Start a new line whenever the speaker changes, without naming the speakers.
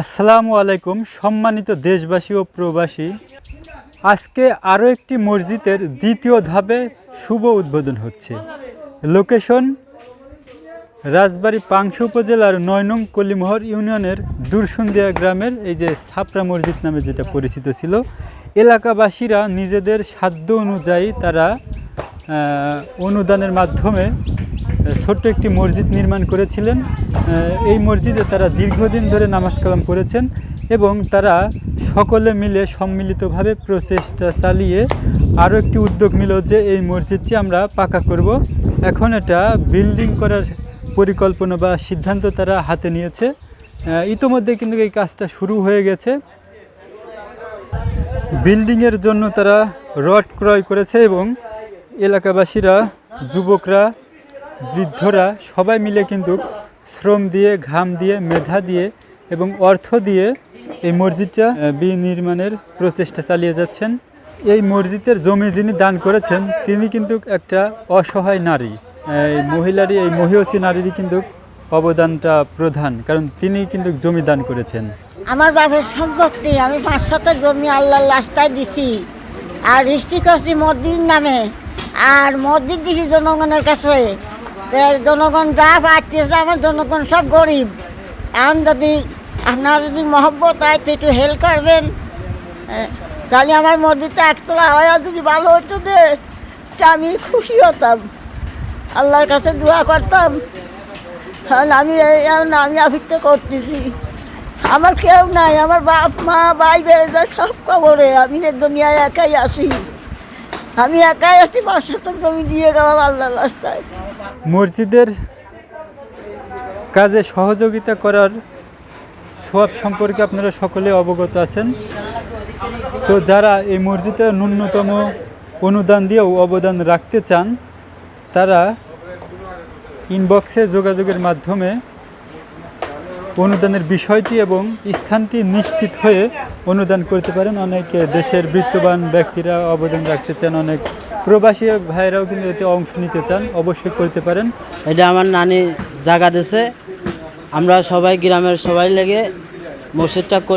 আসসালামু আলাইকুম, সম্মানিত দেশবাসী ও প্রবাসী। আজকে আরও একটি মসজিদের দ্বিতীয় ধাপে শুভ উদ্বোধন হচ্ছে। লোকেশন রাজবাড়ী পাংশু উপজেলার নয়নং কলিমোহর ইউনিয়নের দুরসুন্দিয়া গ্রামের, এই যে ছাপড়া মসজিদ নামে যেটা পরিচিত ছিল। এলাকাবাসীরা নিজেদের সাধ্য অনুযায়ী তারা অনুদানের মাধ্যমে ছোট্ট একটি মসজিদ নির্মাণ করেছিলেন। এই মসজিদে তারা দীর্ঘদিন ধরে নামাজ কালাম করেছেন এবং তারা সকলে মিলে সম্মিলিতভাবে প্রচেষ্টা চালিয়ে আরও একটি উদ্যোগ নিল যে এই মসজিদটি আমরা পাকা করব। এখন এটা বিল্ডিং করার পরিকল্পনা বা সিদ্ধান্ত তারা হাতে নিয়েছে। ইতোমধ্যে কিন্তু এই কাজটা শুরু হয়ে গেছে। বিল্ডিংয়ের জন্য তারা রড ক্রয় করেছে এবং এলাকাবাসীরা, যুবকরা বৃদ্ধরা সবাই মিলে কিন্তু শ্রম দিয়ে, ঘাম দিয়ে, মেধা দিয়ে এবং অর্থ দিয়ে এই মসজিদটা বিনির্মাণের প্রচেষ্টা চালিয়ে যাচ্ছেন। এই মসজিদের জমি যিনি দান করেছেন, তিনি কিন্তু একটা অসহায় নারী। এই মহিলারই, এই মহিষী নারীরই কিন্তু অবদানটা প্রধান, কারণ তিনি কিন্তু জমি দান করেছেন।
আমার বাপের সম্পত্তি, আমি পাঁচ শত জমি আল্লাহ রাস্তায় দিছি। আর রিষ্টি করছি মসজিদ নামে, আর মসজিদ দিছি জনগণের কাছে। জনগণ যা পাচ্ছে আমার জনগণ সব গরিব। এখন যদি আপনারা যদি মহব্বত হয়, তো একটু হেল্প করবেন। তাহলে আমার মসজিদটা একতলা হয় যদি ভালো হতো দে তা আমি খুশি হতাম। আল্লাহর কাছে দোয়া করতাম। আমি আমি আফিতে করতেছি। আমার কেউ নাই, আমার বাপ, মা, ভাই বেড়ে যায় সব কবরে। আমি দুনিয়ায় একাই আসি আমি একাই আসি পাঁচ শতক জমি দিয়ে গেলাম আল্লাহ রাস্তায়।
মসজিদের কাজে সহযোগিতা করার সব সম্পর্কে আপনারা সকলে অবগত আছেন। তো যারা এই মসজিদে ন্যূনতম অনুদান দিয়েও অবদান রাখতে চান, তারা ইনবক্সে যোগাযোগের মাধ্যমে অনুদানের বিষয়টি এবং স্থানটি নিশ্চিত হয়ে অনুদান করতে পারেন। অনেক দেশের বৃত্তবান ব্যক্তিরা অবদান রাখতে চান, অনেক প্রবাসী ভাইরাও কিন্তু এতে অংশ নিতে চান, অবশ্যই করতে পারেন।
এটা আমার নানি জায়গা দিছে। আমরা সবাই, গ্রামের সবাই লেগে মসজিদটা করে।